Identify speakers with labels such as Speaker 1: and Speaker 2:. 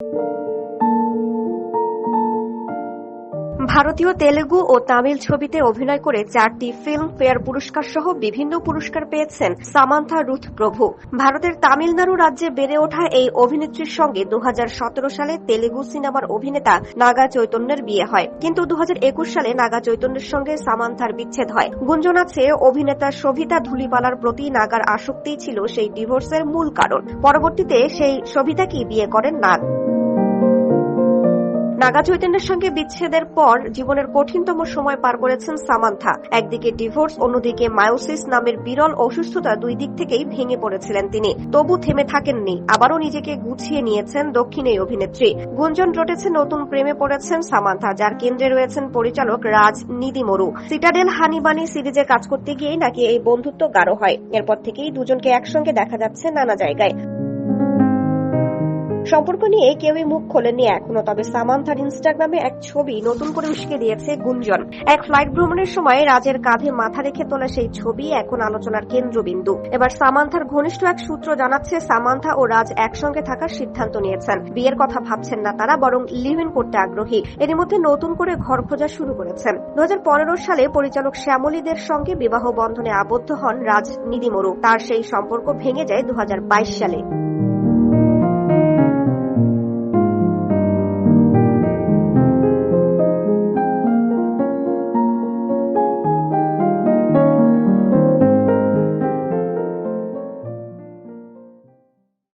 Speaker 1: you ভারতীয় তেলেগু ও তামিল ছবিতে অভিনয় করে চারটি ফিল্ম ফেয়ার পুরস্কার সহ বিভিন্ন পুরস্কার পেয়েছেন সামান্থা রুথ প্রভু। ভারতের তামিলনাড়ু রাজ্যে বেড়ে ওঠা এই অভিনেত্রীর সঙ্গে দু হাজার সতেরো সালে তেলেগু সিনেমার অভিনেতা নাগা চৈতন্যের বিয়ে হয়। কিন্তু দু হাজার একুশ সালে নাগা চৈতন্যের সঙ্গে সামান্থার বিচ্ছেদ হয়। গুঞ্জন আছে, অভিনেতা সভিতা ধুলিপালার প্রতি নাগার আসক্তি ছিল সেই ডিভোর্সের মূল কারণ। পরবর্তীতে সেই সভিতাকেই বিয়ে করেন নাগ। নাগা চৈতন্যের সঙ্গে বিচ্ছেদের পর জীবনের কঠিনতম সময় পার করেছেন সামান্থা। একদিকে ডিভোর্স, অন্যদিকে মায়োসিস নামের বিরল অসুস্থতা দুই দিক থেকেই ভেঙে পড়েছিলেন তিনি। তবু থেমে থাকেননি, আবারও নিজেকে গুছিয়ে নিয়েছেন দক্ষিণ এই অভিনেত্রী। গুঞ্জন রটেছে নতুন প্রেমে পড়েছেন সামান্থা, যার কেন্দ্রে রয়েছেন পরিচালক রাজ নিদিমরু সিটাডেল হানিবানি সিরিজে কাজ করতে গিয়েই নাকি এই বন্ধুত্ব গাঢ় হয়। এরপর থেকেই দুজনকে একসঙ্গে দেখা যাচ্ছে নানা জায়গায়। সম্পর্ক নিয়ে কেউই মুখ খোলেননি এখনও, তবে সামান্থার ইনস্টাগ্রামে এক ছবি নতুন করে উস্কে দিয়েছে গুঞ্জন। এক ফ্লাইট ভ্রমণের সময় রাজের কাঁধে মাথা রেখে তোলা সেই ছবি এখন আলোচনার কেন্দ্রবিন্দু। এবার সামান্থার ঘনিষ্ঠ এক সূত্র জানাচ্ছে, সামান্থা ও রাজ একসঙ্গে থাকার সিদ্ধান্ত নিয়েছেন। বিয়ের কথা ভাবছেন না তারা, বরং লিভ ইন করতে আগ্রহী। এর মধ্যে নতুন করে ঘর খোঁজা শুরু করেছেন। দু হাজার পনেরো সালে পরিচালক শ্যামলীদের সঙ্গে বিবাহ বন্ধনে আবদ্ধ হন রাজ নিদিমরু। তার সেই সম্পর্ক ভেঙে যায় দু হাজার বাইশ সালে।